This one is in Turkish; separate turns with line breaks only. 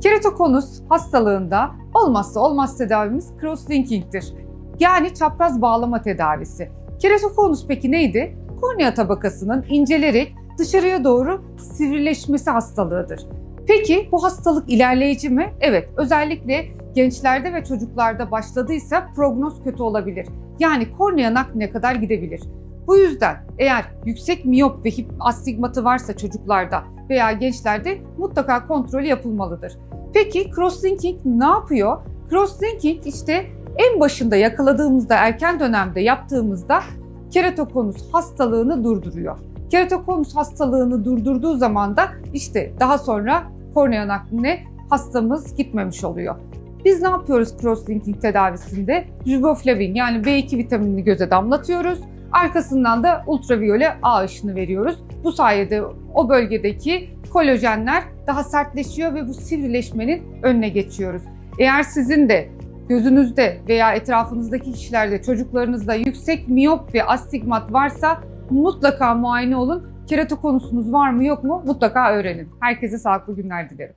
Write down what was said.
Keratokonus hastalığında olmazsa olmaz tedavimiz crosslinking'tir. Yani çapraz bağlama tedavisi. Keratokonus peki neydi? Kornea tabakasının incelerek dışarıya doğru sivrileşmesi hastalığıdır. Peki bu hastalık ilerleyici mi? Evet, özellikle gençlerde ve çocuklarda başladıysa prognoz kötü olabilir. Yani kornea nakline kadar gidebilir. Bu yüzden eğer yüksek miyop ve astigmatı varsa çocuklarda veya gençlerde mutlaka kontrolü yapılmalıdır. Peki crosslinking ne yapıyor? Crosslinking işte en başında yakaladığımızda erken dönemde yaptığımızda keratokonus hastalığını durduruyor. Keratokonus hastalığını durdurduğu zaman da işte daha sonra kornea nakline hastamız gitmemiş oluyor. Biz ne yapıyoruz crosslinking tedavisinde? Riboflavin yani B2 vitaminini göze damlatıyoruz. Arkasından da ultraviyole A ışını veriyoruz. Bu sayede o bölgedeki kolajenler daha sertleşiyor ve bu sivrileşmenin önüne geçiyoruz. Eğer sizin de gözünüzde veya etrafınızdaki kişilerde çocuklarınızda yüksek miyop ve astigmat varsa mutlaka muayene olun. Keratokonusunuz var mı yok mu mutlaka öğrenin. Herkese sağlıklı günler dilerim.